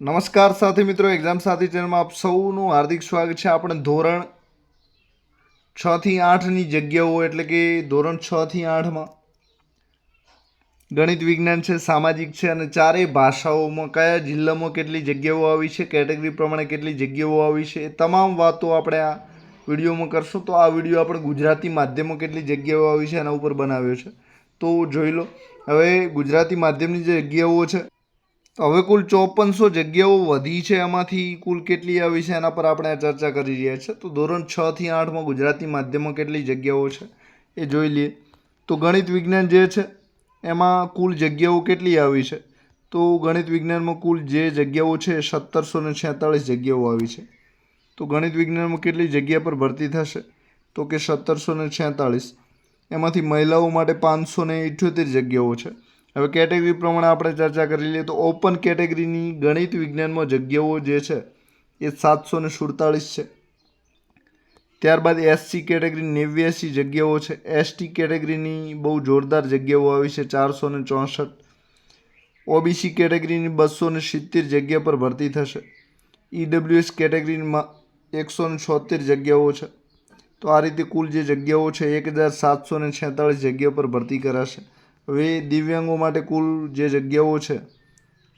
નમસ્કાર સાથી મિત્રો એક્ઝામ સાથી ચેનલમાં આપ સૌનું હાર્દિક સ્વાગત છે. આપણે ધોરણ છ થી આઠની જગ્યાઓ, એટલે કે ધોરણ છ થી આઠમાં ગણિત વિજ્ઞાન છે, સામાજિક છે, અને ચારેય ભાષાઓમાં કયા જિલ્લામાં કેટલી જગ્યાઓ આવી છે, કેટેગરી પ્રમાણે કેટલી જગ્યાઓ આવી છે, એ તમામ વાતો આપણે આ વિડીયોમાં કરશું. તો આ વીડિયો આપણે ગુજરાતી માધ્યમમાં કેટલી જગ્યાઓ આવી છે, એના ઉપર બનાવ્યો છે. તો જોઈ લો. હવે ગુજરાતી માધ્યમની જે જગ્યાઓ છે હવે કુલ ચોપનસો જગ્યાઓ વધી છે એમાંથી કુલ કેટલી આવી છે એના પર આપણે ચર્ચા કરી રહ્યા છીએ તો ધોરણ છ થી આઠમાં ગુજરાતી માધ્યમમાં કેટલી જગ્યાઓ છે એ જોઈ લઈએ. તો ગણિત વિજ્ઞાન જે છે એમાં કુલ જગ્યાઓ કેટલી આવી છે? તો ગણિત વિજ્ઞાનમાં કુલ જે જગ્યાઓ છે સત્તરસો ને છેતાળીસ જગ્યાઓ આવી છે. તો ગણિત વિજ્ઞાનમાં કેટલી જગ્યા પર ભરતી થશે? તો કે સત્તરસો ને છેતાળીસ. એમાંથી મહિલાઓ માટે પાંચસો ને ઇઠ્યોતેર જગ્યાઓ છે. હવે કેટેગરી પ્રમાણે આપણે ચર્ચા કરી લઈએ તો ઓપન કેટેગરીની ગણિત વિજ્ઞાનમાં જગ્યાઓ જે છે એ સાતસો ને સુડતાળીસ છે. ત્યારબાદ એસસી કેટેગરી નેવ્યાસી જગ્યાઓ છે. એસટી કેટેગરીની બહુ જોરદાર જગ્યાઓ આવી છે, ચારસો ને ચોસઠ. ઓબીસી કેટેગરીની બસો ને સિત્તેર જગ્યા પર ભરતી થશે. ઈડબ્લ્યુએસ કેટેગરીમાં એકસો ને છોતેર જગ્યાઓ છે. તો આ રીતે કુલ જે જગ્યાઓ છે, એક હજાર સાતસો ને છેતાળીસ જગ્યા પર ભરતી કરાશે. હવે દિવ્યાંગો માટે કુલ જે જગ્યાઓ છે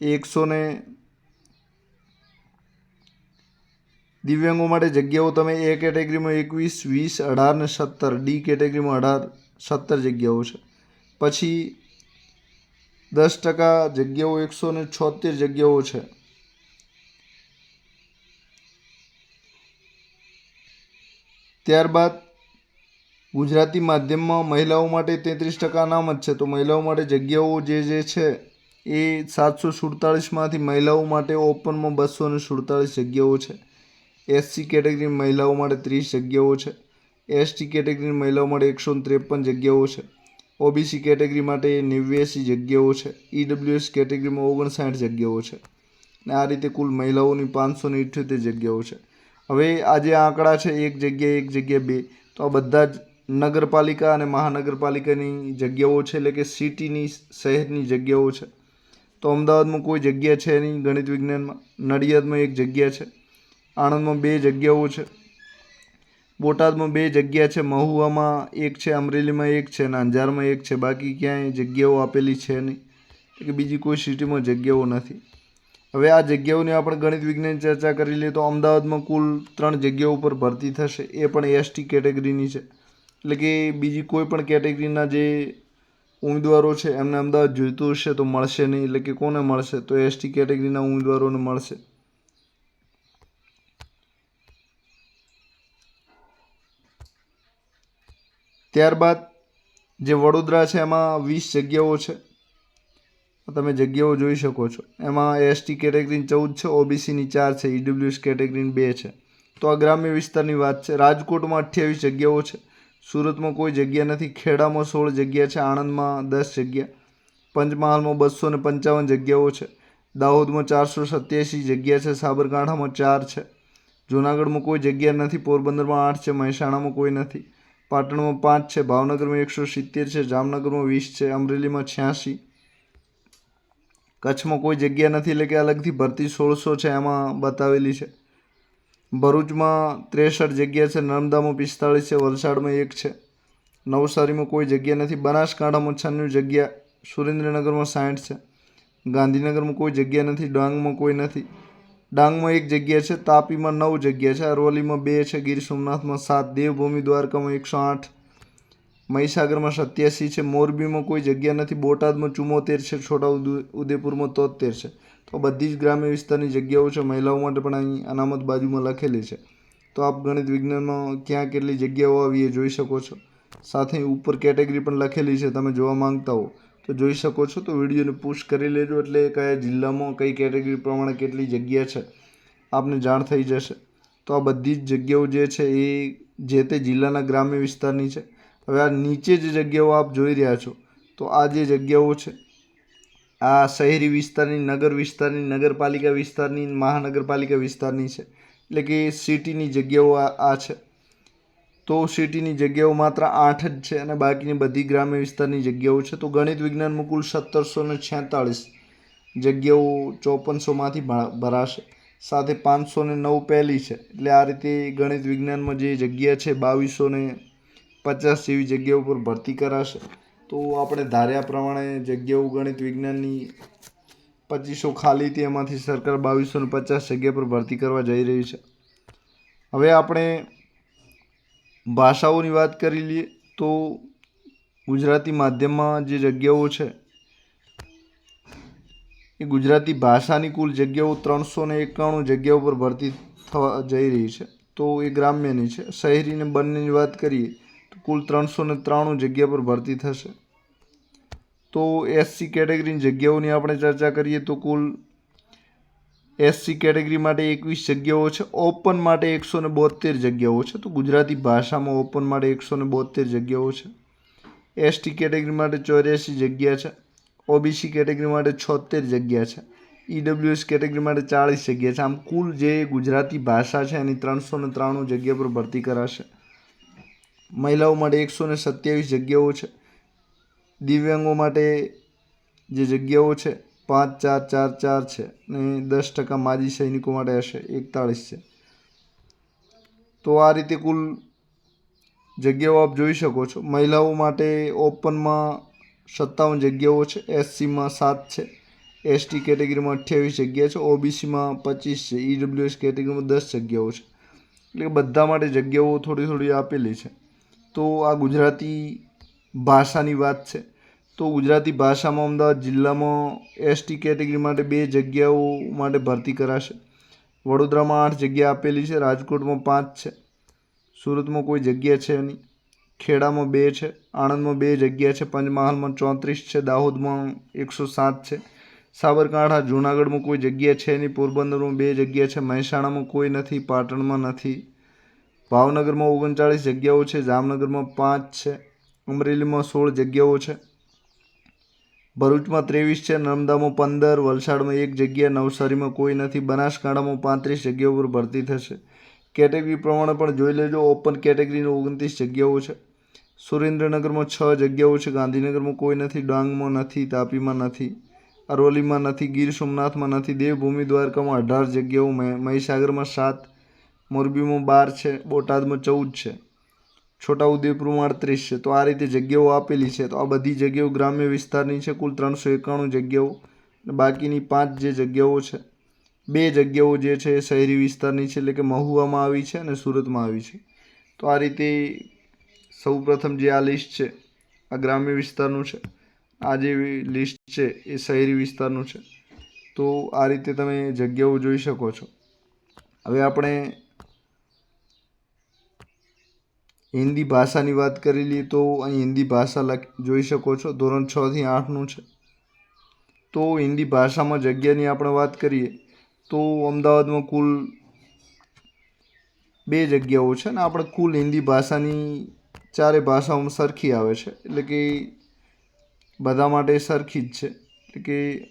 એકસો ને દિવ્યાંગો માટે જગ્યાઓ તમે એ કેટેગરીમાં એકવીસ, વીસ, અઢાર ને સત્તર, ડી કેટેગરીમાં અઢાર, સત્તર જગ્યાઓ છે. પછી દસ ટકા જગ્યાઓ એકસો ને છોતેર જગ્યાઓ છે. ત્યારબાદ ગુજરાતી માધ્યમમાં મહિલાઓ માટે તેત્રીસ ટકા અનામત છે. તો મહિલાઓ માટે જગ્યાઓ જે જે છે એ સાતસો સુડતાળીસમાંથી મહિલાઓ માટે ઓપનમાં બસો ને સુડતાળીસ જગ્યાઓ છે. એસસી કેટેગરી મહિલાઓ માટે ત્રીસ જગ્યાઓ છે. એસટી કેટેગરી મહિલાઓ માટે એકસો ત્રેપન જગ્યાઓ છે. ઓબીસી કેટેગરી માટે નેવ્યાસી જગ્યાઓ છે. ઈડબ્લ્યુએસ કેટેગરીમાં ઓગણસાઠ જગ્યાઓ છે. અને આ રીતે કુલ મહિલાઓની પાંચસો ને ઇઠ્યોતેર જગ્યાઓ છે. હવે આ જે આંકડા છે, એક જગ્યાએ એક જગ્યાએ બે, તો આ બધા જ નગરપાલિકા અને મહાનગરપાલિકાની જગ્યાઓ છે, એટલે કે સિટીની શહેરની જગ્યાઓ છે. તો અમદાવાદમાં કોઈ જગ્યા છે નહીં, ગણિત વિજ્ઞાનમાં? નડિયાદમાં એક જગ્યા છે. આણંદમાં બે જગ્યાઓ છે. બોટાદમાં બે જગ્યા છે, મહુવામાં એક છે, અમરેલીમાં એક છે અને અંજારમાં એક છે. બાકી ક્યાંય જગ્યાઓ આપેલી છે નહીં. કે બીજી કોઈ સિટીમાં જગ્યાઓ નથી. હવે આ જગ્યાઓની આપણે ગણિત વિજ્ઞાન ચર્ચા કરી લઈએ તો અમદાવાદમાં કુલ ત્રણ જગ્યાઓ ઉપર ભરતી થશે. એ પણ એસટી કેટેગરીની છે. એટલે કે બીજી કોઈ પણ કેટેગરીના જે ઉમેદવારો છે, એમને અમદાવાદ જોઈતું હશે તો મળશે નહીં. એટલે કે કોને મળશે? તો એસટી કેટેગરીના ઉમેદવારોને મળશે. ત્યારબાદ જે વડોદરા છે, એમાં વીસ જગ્યાઓ છે. તમે જગ્યાઓ જોઈ શકો છો. એમાં એસટી કેટેગરીની ચૌદ છે, ઓબીસીની ચાર છે, ઈડબ્લ્યુએસ કેટેગરીની બે છે. તો આ ગ્રામ્ય વિસ્તારની વાત છે. રાજકોટમાં અઠ્યાવીસ જગ્યાઓ છે. સુરતમાં કોઈ જગ્યા નથી. ખેડામાં સોળ જગ્યા છે, આણંદમાં દસ જગ્યા. પંચમહાલમાં બસો ને પંચાવન જગ્યાઓ છે. દાહોદમાં ચારસો સત્યાસી જગ્યા છે, સાબરકાંઠામાં ચાર છે. જૂનાગઢમાં કોઈ જગ્યા નથી, પોરબંદરમાં આઠ છે, મહેસાણામાં કોઈ નથી. પાટણમાં પાંચ છે, ભાવનગરમાં એકસો સિત્તેર છે, જામનગરમાં વીસ છે, અમરેલીમાં છ્યાસી. કચ્છમાં કોઈ જગ્યા નથી, એટલે કે અલગથી ભરતી સોળસો છે, એમાં બતાવેલી છે. ભરૂચમાં ત્રેસઠ જગ્યા છે, નર્મદામાં પિસ્તાળીસ છે, વલસાડમાં એક છે. નવસારીમાં કોઈ જગ્યા નથી, બનાસકાંઠામાં છન્નું જગ્યા, સુરેન્દ્રનગરમાં સાઠ છે. ગાંધીનગરમાં કોઈ જગ્યા નથી, ડાંગમાં કોઈ નથી. ડાંગમાં એક જગ્યા છે, તાપીમાં નવ જગ્યા છે, અરવલ્લીમાં બે છે, ગીર સોમનાથમાં સાત, દેવભૂમિ દ્વારકામાં એકસો આઠ મહીસાગરમાં સત્યાસી છે, મોરબીમાં કોઈ જગ્યા નથી, બોટાદમાં ચુમ્મોતેર છે છોટા ઉદેપુરમાં તોતેર છે. તો બધી જ ગ્રામ્ય વિસ્તારની જગ્યાઓ છે, મહિલાઓ માટે પણ અહીં અનામત બાજુમાં લખેલી છે. તો આપ ગણિત વિજ્ઞાનમાં ક્યાં કેટલી જગ્યાઓ આવી એ જોઈ શકો છો. સાથે ઉપર કેટેગરી પણ લખેલી છે, તમે જોવા માંગતા હો. તો જોઈ શકો છો, તો વિડીયોને પુશ કરી લેજો એટલે કયા જિલ્લામાં કઈ કેટેગરી પ્રમાણે કેટલી જગ્યા છે, આપને જાણ થઈ જશે. તો આ બધી જ જગ્યાઓ જે છે એ જે તે જિલ્લાના ગ્રામ્ય વિસ્તારની છે. હવે આ નીચે જે જગ્યાઓ આપ જોઈ રહ્યા છો, તો આ જે જગ્યાઓ છે, આ શહેરી વિસ્તારની, નગર વિસ્તારની, નગરપાલિકા વિસ્તારની, મહાનગરપાલિકા વિસ્તારની છે. એટલે કે સિટીની જગ્યાઓ આ છે. તો સિટીની જગ્યાઓ માત્ર આઠ જ છે અને બાકીની બધી ગ્રામ્ય વિસ્તારની જગ્યાઓ છે. તો ગણિત વિજ્ઞાનમાં કુલ સત્તરસો ને છેતાળીસ જગ્યાઓ ચોપનસોમાંથી ભરાશે. સાથે પાંચસો ને નવ પહેલી છે. એટલે આ રીતે ગણિત વિજ્ઞાનમાં જે જગ્યા છે, બાવીસો ને પચાસ જેવી જગ્યાઓ પર ભરતી કરાશે. તો આપણે ધાર્યા પ્રમાણે જગ્યાઓ ગણિત વિજ્ઞાનની પચીસો ખાલી હતી, એમાંથી સરકાર બાવીસો ને પચાસ જગ્યા પર ભરતી કરવા જઈ રહી છે. હવે આપણે ભાષાઓની વાત કરી લઈએ તો ગુજરાતી માધ્યમમાં જે જગ્યાઓ છે, એ ગુજરાતી ભાષાની કુલ જગ્યાઓ ત્રણસો ને એકાણું જગ્યાઓ પર ભરતી થવા જઈ રહી છે. તો એ ગ્રામ્યની છે. શહેરીને બંનેની વાત કરીએ કુલ ત્રણસો ને ત્રાણું જગ્યા પર ભરતી થશે. તો એસસી કેટેગરીની જગ્યાઓની આપણે ચર્ચા કરીએ તો કુલ એસસી કેટેગરી માટે એકવીસ જગ્યાઓ છે, ઓપન માટે એકસો ને બોતેર જગ્યાઓ છે. તો ગુજરાતી ભાષામાં ઓપન માટે એકસો ને બોતેર જગ્યાઓ છે. એસટી કેટેગરી માટે ચોર્યાસી જગ્યા છે. ઓબીસી કેટેગરી માટે છોતેર જગ્યા છે. ઈડબ્લ્યુએસ કેટેગરી માટે ચાળીસ જગ્યા છે. આમ કુલ જે ગુજરાતી ભાષા છે એની ત્રણસો ને ત્રાણું જગ્યા પર ભરતી કરાશે. મહિલાઓ માટે એકસો ને સત્યાવીસ જગ્યાઓ છે. દિવ્યાંગો માટે જે જગ્યાઓ છે, પાંચ, ચાર ચાર ચાર છે ને દસ ટકા માજી સૈનિકો માટે હશે, એકતાળીસ છે. તો આ રીતે કુલ જગ્યાઓ આપ જોઈ શકો છો. મહિલાઓ માટે ઓપનમાં સત્તાવન જગ્યાઓ છે, એસસીમાં સાત છે, એસટી કેટેગરીમાં અઠ્યાવીસ જગ્યા છે, ઓબીસીમાં પચીસ છે, ઈડબ્લ્યુએસ કેટેગરીમાં દસ જગ્યાઓ છે. એટલે બધા માટે જગ્યાઓ થોડી થોડી આપેલી છે. તો આ ગુજરાતી ભાષાની વાત છે. તો ગુજરાતી ભાષામાં અમદાવાદ જિલ્લામાં એસટી કેટેગરી માટે બે જગ્યાઓ માટે ભરતી કરાશે. વડોદરામાં આઠ જગ્યા આપેલી છે, રાજકોટમાં પાંચ છે, સુરતમાં કોઈ જગ્યા છે નહીં, ખેડામાં બે છે, આણંદમાં બે જગ્યા છે, પંચમહાલમાં ચોત્રીસ છે, દાહોદમાં એકસો સાત છે, સાબરકાંઠા, જૂનાગઢમાં કોઈ જગ્યા છે નહીં, પોરબંદરમાં બે જગ્યા છે, મહેસાણામાં કોઈ નથી, પાટણમાં નથી ભાવનગરમાં ઓગણચાળીસ જગ્યાઓ છે, જામનગરમાં પાંચ છે, અમરેલીમાં સોળ જગ્યાઓ છે. ભરૂચમાં ત્રેવીસ છે, નર્મદામાં પંદર, વલસાડમાં એક જગ્યા, નવસારીમાં કોઈ નથી, બનાસકાંઠામાં પાંત્રીસ જગ્યાઓ પર ભરતી થશે. કેટેગરી પ્રમાણે પણ જોઈ લેજો, ઓપન કેટેગરીની ઓગણત્રીસ જગ્યાઓ છે. સુરેન્દ્રનગરમાં છ જગ્યાઓ છે, ગાંધીનગરમાં કોઈ નથી, ડાંગમાં નથી, તાપીમાં નથી, અરવલ્લીમાં નથી, ગીર સોમનાથમાં નથી, દેવભૂમિ દ્વારકામાં અઢાર જગ્યાઓ મહે- મહીસાગરમાં સાત મોરબીમાં બાર છે, બોટાદમાં ચૌદ છે. છોટાઉદેપુરમાં અડત્રીસ છે. તો આ રીતે જગ્યાઓ આપેલી છે. તો આ બધી જગ્યાઓ ગ્રામ્ય વિસ્તારની છે. કુલ ત્રણસો એકાણું જગ્યાઓ. અને બાકીની પાંચ જે જગ્યાઓ છે, બે જગ્યાઓ જે છે એ શહેરી વિસ્તારની છે. એટલે કે મહુવામાં આવી છે અને સુરતમાં આવી છે. તો આ રીતે સૌપ્રથમ જે આ લિસ્ટ છે, આ ગ્રામ્ય વિસ્તારનું છે. આ જે લિસ્ટ છે એ શહેરી વિસ્તારનું છે. તો આ રીતે તમે જગ્યાઓ જોઈ શકો છો. હવે આપણે હિન્દી ભાષાની વાત કરી લઈએ તો અહીં હિન્દી ભાષા લખ, જોઈ શકો છો. ધોરણ છ થી આઠનું છે. તો હિન્દી ભાષામાં જગ્યાની આપણે વાત કરીએ તો અમદાવાદમાં કુલ બે જગ્યાઓ છે ને આપણે કુલ હિન્દી ભાષાની ચારે ભાષાઓમાં સરખી આવે છે. એટલે કે બધા માટે સરખી જ છે. એટલે કે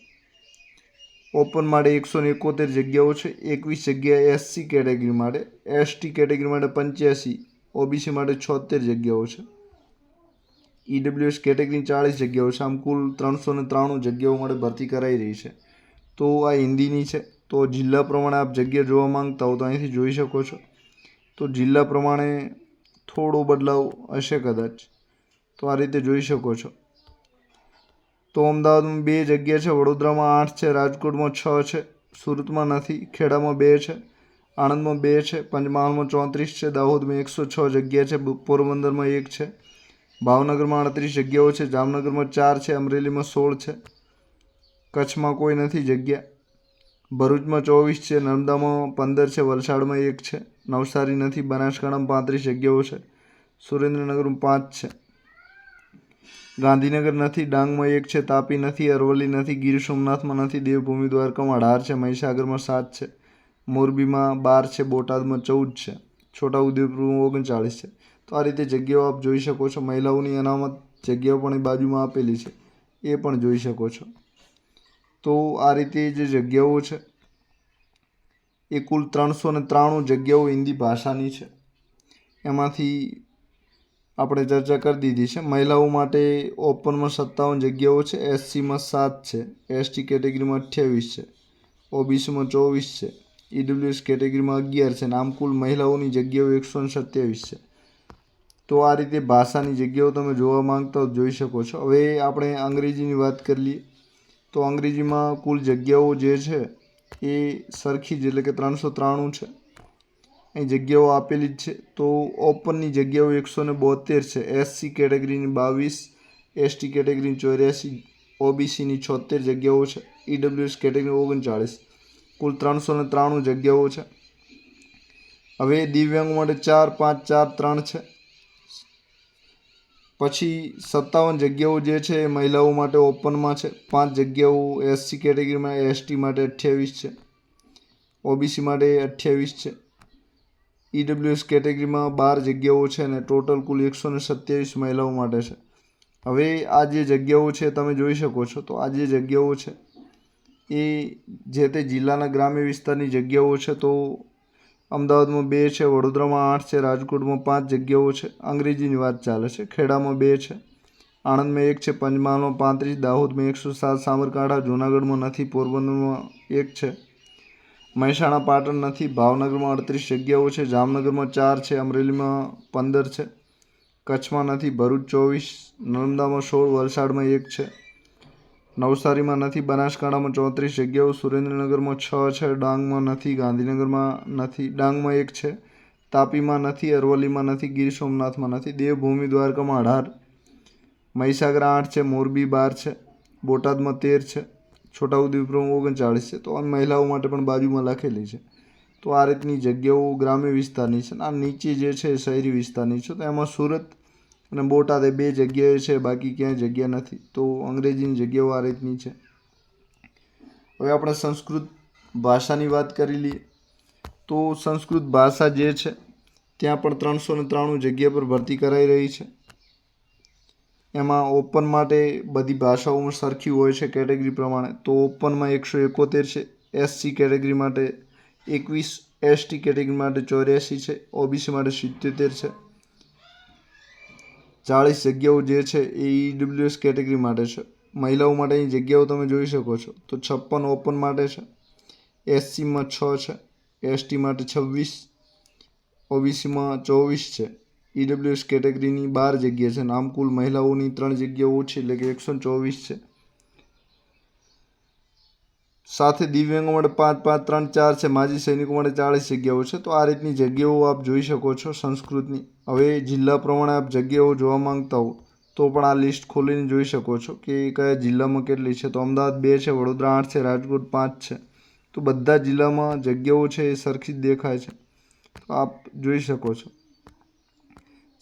ઓપન માટે એકસો ને એકોતેર જગ્યાઓ છે. એકવીસ જગ્યા એસસી કેટેગરી માટે, એસટી કેટેગરી માટે પંચ્યાસી ઓબીસી માટે છોતેર જગ્યાઓ છે. ઈડબ્લ્યુએસ કેટેગરી ચાળીસ જગ્યાઓ છે. આમ કુલ ત્રણસો ને ત્રાણું જગ્યાઓ માટે ભરતી કરાઈ રહી છે. તો આ હિન્દીની છે. તો જિલ્લા પ્રમાણે આપ જગ્યા જોવા માંગતા હો તો અહીંથી જોઈ શકો છો. તો જિલ્લા પ્રમાણે થોડો બદલાવ હશે કદાચ. તો આ રીતે જોઈ શકો છો. તો અમદાવાદમાં બે જગ્યા છે. વડોદરામાં આઠ છે. રાજકોટમાં છ છે. સુરતમાં નથી. ખેડામાં બે છે. આણંદમાં બે છે, પંચમહાલમાં ચોત્રીસ છે, દાહોદમાં એકસો છ જગ્યા છે પોરબંદરમાં એક છે, ભાવનગરમાં અડત્રીસ જગ્યાઓ છે, જામનગરમાં ચાર છે, અમરેલીમાં સોળ છે, કચ્છમાં કોઈ નથી જગ્યા. ભરૂચમાં ચોવીસ છે, નર્મદામાં પંદર છે, વલસાડમાં એક છે, નવસારી નથી, બનાસકાંઠામાં પાંત્રીસ જગ્યાઓ છે, સુરેન્દ્રનગરમાં પાંચ છે. ગાંધીનગર નથી, ડાંગમાં એક છે, તાપી નથી, અરવલ્લી નથી, ગીર સોમનાથમાં નથી, દેવભૂમિ દ્વારકામાં અઢાર છે, મહીસાગરમાં સાત છે. મોરબીમાં બાર છે, બોટાદમાં ચૌદ છે છોટાઉદેપુરમાં ઓગણચાળીસ છે. તો આ રીતે જગ્યાઓ આપ જોઈ શકો છો. મહિલાઓની અનામત જગ્યાઓ પણ એ બાજુમાં આપેલી છે. એ પણ જોઈ શકો છો. તો આ રીતે જે જગ્યાઓ છે, એ કુલ ત્રણસો ને ત્રાણું જગ્યાઓ હિન્દી ભાષાની છે. એમાંથી આપણે ચર્ચા કરી દીધી છે. મહિલાઓ માટે ઓપનમાં સત્તાવન જગ્યાઓ છે. એસસીમાં સાત છે. એસટી કેટેગરીમાં અઠ્યાવીસ છે. ઓબીસીમાં ચોવીસ છે. ઈડબ્લ્યુએસ કેટેગરીમાં અગિયાર છે અને આમ કુલ મહિલાઓની જગ્યાઓ એકસો ને સત્યાવીસ છે. તો આ રીતે ભાષાની જગ્યાઓ તમે જોવા માંગતા હો જોઈ શકો છો. હવે આપણે અંગ્રેજીની વાત કરી લઈએ. તો અંગ્રેજીમાં કુલ જગ્યાઓ જે છે એ સરખી જ, એટલે કે ત્રણસો ત્રાણું છે. અહીં જગ્યાઓ આપેલી જ છે. તો ઓપનની જગ્યાઓ એકસો ને બોતેર છે. એસસી કેટેગરીની બાવીસ, એસટી કેટેગરીની ચોર્યાસી, ઓબીસીની છોતેર જગ્યાઓ છે. EWS category ઓગણચાળીસ. કુલ ત્રણસો ને ત્રાણું જગ્યાઓ છે. હવે દિવ્યાંગો માટે ચાર, પાંચ, ચાર, ત્રણ છે. પછી સત્તાવન જગ્યાઓ જે છે એ મહિલાઓ માટે ઓપનમાં છે. પાંચ જગ્યાઓ એસસી કેટેગરીમાં, એસટી માટે અઠ્યાવીસ છે. ઓબીસી માટે અઠ્યાવીસ છે. ઈડબ્લ્યુએસ કેટેગરીમાં બાર જગ્યાઓ છે અને ટોટલ કુલ એકસો ને સત્યાવીસ મહિલાઓ માટે છે. હવે આ જે જગ્યાઓ છે, તમે જોઈ શકો છો. તો આ જે જગ્યાઓ છે એ જે તે જિલ્લાના ગ્રામ્ય વિસ્તારની જગ્યાઓ છે, તો અમદાવાદમાં બે છે, વડોદરામાં આઠ છે, રાજકોટમાં પાંચ જગ્યાઓ છે. અંગ્રેજીની વાત ચાલે છે. ખેડામાં બે છે. આણંદમાં એક છે, પંચમહાલમાં પાંત્રીસ, દાહોદમાં એકસો સાત, સાબરકાંઠા, જૂનાગઢમાં નથી, પોરબંદરમાં એક છે. મહેસાણા, પાટણ નથી, ભાવનગરમાં અડત્રીસ જગ્યાઓ છે, જામનગરમાં ચાર છે, અમરેલીમાં પંદર છે. કચ્છમાં નથી, ભરૂચ ચોવીસ, નર્મદામાં સોળ, વલસાડમાં એક છે. નવસારીમાં નથી, બનાસકાંઠામાં ચોત્રીસ જગ્યાઓ, સુરેન્દ્રનગરમાં છ છે, ડાંગમાં નથી, ગાંધીનગરમાં નથી, ડાંગમાં એક છે, તાપીમાં નથી, અરવલ્લીમાં નથી, ગીર સોમનાથમાં નથી, દેવભૂમિ દ્વારકામાં અઢાર, મહીસાગર આઠ છે, મોરબી બાર છે, બોટાદમાં તેર છે છોટાઉદેપુરમાં ઓગણચાળીસ છે. તો આ મહિલાઓ માટે પણ બાજુમાં લખેલી છે. તો આ રીતની જગ્યાઓ ગ્રામ્ય વિસ્તારની છે આ નીચે જે છે શહેરી વિસ્તારની છે. તો એમાં સુરત અને બોટાદ એ બે જગ્યાએ છે, બાકી ક્યાંય જગ્યા નથી. તો અંગ્રેજીની જગ્યાઓ આ રીતની છે. હવે આપણે સંસ્કૃત ભાષાની વાત કરી લઈએ. તો સંસ્કૃત ભાષા જે છે, ત્યાં પણ ત્રણસો ને ત્રાણું જગ્યા પર ભરતી કરાઈ રહી છે. એમાં ઓપન માટે બધી ભાષાઓમાં સરખી હોય છે કેટેગરી પ્રમાણે. તો ઓપનમાં એકસો એકોતેર છે એસસી કેટેગરી માટે એકવીસ એસટી કેટેગરી માટે ચોર્યાસી છે ઓબીસી માટે સિત્યોતેર છે. ચાળીસ જગ્યાઓ જે છે એ ઈડબ્લ્યુએસ કેટેગરી માટે છે. મહિલાઓ માટેની જગ્યાઓ તમે જોઈ શકો છો. તો છપ્પન ઓપન માટે છે. એસસીમાં છ છે. એસટી માટે છવ્વીસ. ઓબીસીમાં ચોવીસ છે. ઈડબ્લ્યુએસ કેટેગરીની બાર જગ્યા છે. અને કુલ મહિલાઓની ત્રણ જગ્યાઓ ઓછી એટલે કે એકસો ચોવીસ છે. સાથે દિવ્યાંગો માટે પાંચ પાંચ, ત્રણ, ચાર છે, માજી સૈનિકો માટે ચાળીસ જગ્યાઓ છે, તો આ રીતની જગ્યાઓ આપ જોઈ શકો છો સંસ્કૃતની. હવે જિલ્લા પ્રમાણે આપ જગ્યાઓ જોવા માંગતા હો, તો પણ આ લિસ્ટ ખોલીને જોઈ શકો છો કે કયા જિલ્લામાં કેટલી છે. તો અમદાવાદ બે છે, વડોદરા આઠ છે, રાજકોટ પાંચ છે. તો બધા જિલ્લામાં જગ્યાઓ છે એ સરખી જ દેખાય છે. તો આપ જોઈ શકો છો.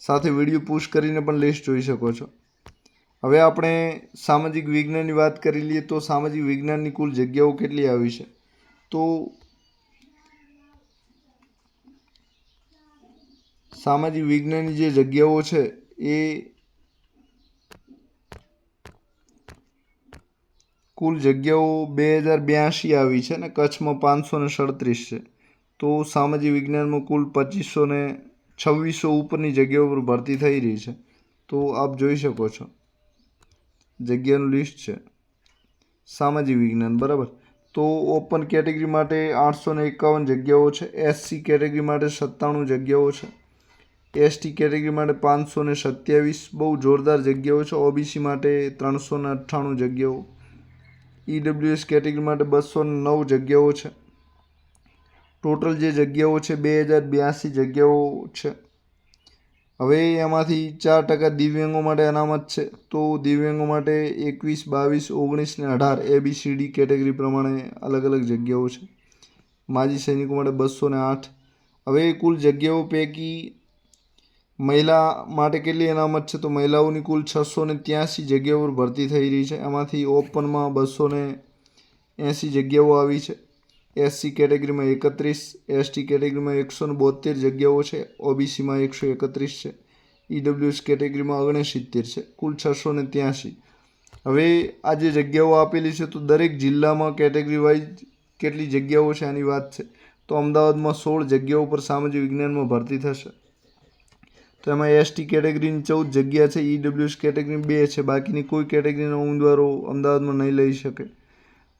સાથે વીડિયો પુશ કરીને પણ લિસ્ટ જોઈ શકો છો. હવે આપણે સામાજિક વિજ્ઞાનની વાત કરી લઈએ તો સામાજિક વિજ્ઞાનની કુલ જગ્યાઓ કેટલી આવી છે? તો સામાજિક વિજ્ઞાનની જે જગ્યાઓ છે એ કુલ જગ્યાઓ બે હજાર બ્યાસી આવી છે અને કચ્છમાં પાંચસો ને સડત્રીસ છે. તો સામાજિક વિજ્ઞાનમાં કુલ પચીસો ને છવ્વીસો ઉપરની જગ્યાઓ પર ભરતી થઈ રહી છે. તો આપ જોઈ શકો છો. જગ્યાનું લિસ્ટ છે. સામાજિક વિજ્ઞાન, બરાબર. તો ઓપન કેટેગરી માટે આઠસો ને એકાવન જગ્યાઓ છે. એસસી કેટેગરી માટે સત્તાણું જગ્યાઓ છે. એસટી કેટેગરી માટે પાંચસો ને સત્યાવીસ બહુ જોરદાર જગ્યાઓ છે. ઓબીસી માટે ત્રણસો ને અઠ્ઠાણું જગ્યાઓ. ઈડબ્લ્યુએસ કેટેગરી માટે બસો નવ જગ્યાઓ છે. ટોટલ જે જગ્યાઓ છે, બે હજાર બ્યાસી જગ્યાઓ છે. હવે એમાંથી ચાર ટકા દિવ્યાંગો માટે અનામત છે. તો દિવ્યાંગો માટે એકવીસ, બાવીસ, ઓગણીસ ને અઢાર A B C D category પ્રમાણે અલગ અલગ જગ્યાઓ છે. માજી સૈનિકો માટે બસો ને આઠ. હવે કુલ જગ્યાઓ પૈકી મહિલા માટે કેટલી અનામત છે? તો મહિલાઓની કુલ છસો ને ત્યાંસી જગ્યાઓ પર ભરતી થઈ રહી છે. એમાંથી ઓપનમાં બસો ને એંસી જગ્યાઓ આવી છે. એસસી કેટેગરીમાં એકત્રીસ એસટી કેટેગરીમાં એકસો બોતેર જગ્યાઓ છે ઓબીસીમાં એકસો એકત્રીસ છે ઈડબ્લ્યુએસ કેટેગરીમાં ઓગણસિત્તેર છે, કુલ છસો ને ત્યાંસી. હવે આ જે જગ્યાઓ આપેલી છે, તો દરેક જિલ્લામાં કેટેગરી વાઇઝ કેટલી જગ્યાઓ છે આની વાત છે. તો અમદાવાદમાં સોળ જગ્યાઓ પર સામાજિક વિજ્ઞાનમાં ભરતી થશે. તો એમાં એસટી કેટેગરીની ચૌદ જગ્યા છે ઈડબ્લ્યુએસ કેટેગરી બે છે, બાકીની કોઈ કેટેગરીના ઉમેદવારો અમદાવાદમાં નહીં લઈ શકે.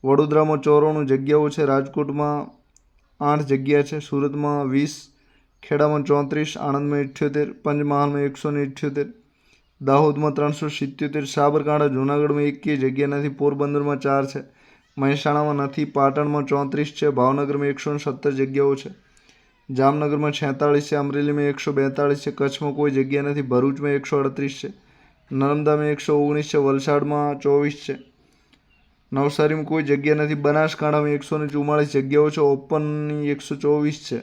વડોદરામાં ચોરાણું જગ્યાઓ છે. રાજકોટમાં આઠ જગ્યા છે. સુરતમાં વીસ, ખેડામાં ચોત્રીસ, આણંદમાં ઇઠ્યોતેર, પંચમહાલમાં એકસો ને ઇઠ્યોતેર, દાહોદમાં ત્રણસો સિત્યોતેર, સાબરકાંઠા, જૂનાગઢમાં એકેય જગ્યા નથી પોરબંદરમાં ચાર છે. મહેસાણામાં નથી, પાટણમાં ચોત્રીસ છે, ભાવનગરમાં એકસો સત્તર જગ્યાઓ છે. જામનગરમાં છેતાળીસ છે, અમરેલીમાં એકસો બેતાળીસ છે, કચ્છમાં કોઈ જગ્યા નથી, ભરૂચમાં એકસો અડત્રીસ છે, નર્મદામાં એકસો ઓગણીસ છે, વલસાડમાં ચોવીસ છે. નવસારીમાં કોઈ જગ્યા નથી. બનાસકાંઠામાં એકસો ને ચુમ્માળીસ જગ્યાઓ છે. ઓપનની એકસો ચોવીસ છે.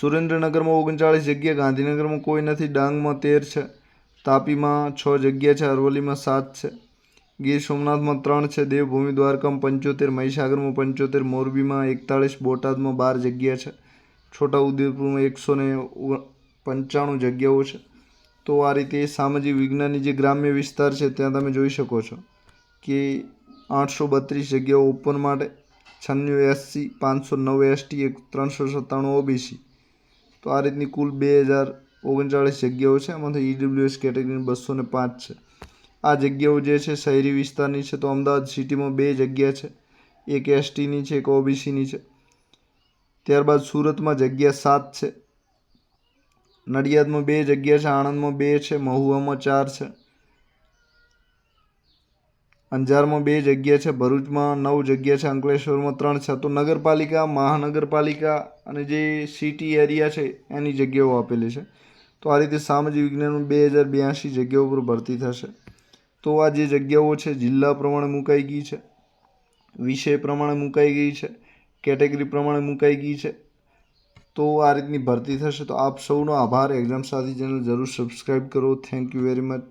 સુરેન્દ્રનગરમાં ઓગણચાળીસ જગ્યા. ગાંધીનગરમાં કોઈ નથી. ડાંગમાં તેર છે. તાપીમાં છ જગ્યા છે. અરવલ્લીમાં સાત છે. ગીર સોમનાથમાં ત્રણ છે. દેવભૂમિ દ્વારકામાં પંચોતેર. મહીસાગરમાં પંચોતેર. મોરબીમાં એકતાળીસ. બોટાદમાં બાર જગ્યા છે. છોટાઉદેપુરમાં એકસો ને પંચાણું જગ્યાઓ છે. તો આ રીતે સામાજિક વિજ્ઞાનની જે ગ્રામ્ય વિસ્તાર છે, ત્યાં તમે જોઈ શકો છો. કે આઠસો બત્રીસ જગ્યાઓ ઓપન માટે છન્નું એસસી પાંચસો નવ એસટી એક ત્રણસો સત્તાણું ઓબીસી તો આ રીતની કુલ બે હજાર ઓગણચાળીસ જગ્યાઓ છે. એમાંથી ઈડબ્લ્યુએસ કેટેગરીની બસો ને પાંચ છે. આ જગ્યાઓ જે છે શહેરી વિસ્તારની છે. તો અમદાવાદ સિટીમાં બે જગ્યા છે. એક એસટીની છે, એક ઓબીસીની છે. ત્યારબાદ સુરતમાં જગ્યા સાત છે. નડિયાદમાં બે જગ્યા છે. આણંદમાં બે છે. મહુવામાં ચાર છે. અંજારમાં બે જગ્યા છે, ભરૂચમાં નવ જગ્યા છે, અંકલેશ્વરમાં ત્રણ છે. તો નગરપાલિકા, મહાનગરપાલિકા અને જે સિટી એરિયા છે, એની જગ્યાઓ આપેલી છે. તો આ રીતે સામાજિક વિજ્ઞાનમાં બે હજાર બ્યાસી જગ્યાઓ પર ભરતી થશે. તો આ જે જગ્યાઓ છે, જિલ્લા પ્રમાણે મુકાઈ ગઈ છે, વિષય પ્રમાણે મુકાઈ ગઈ છે, કેટેગરી પ્રમાણે મુકાઈ ગઈ છે, તો આ રીતની ભરતી થશે. તો આપ સૌનો આભાર. એક્ઝામ સાથી ચેનલ જરૂર સબસ્ક્રાઈબ કરો. Thank you very much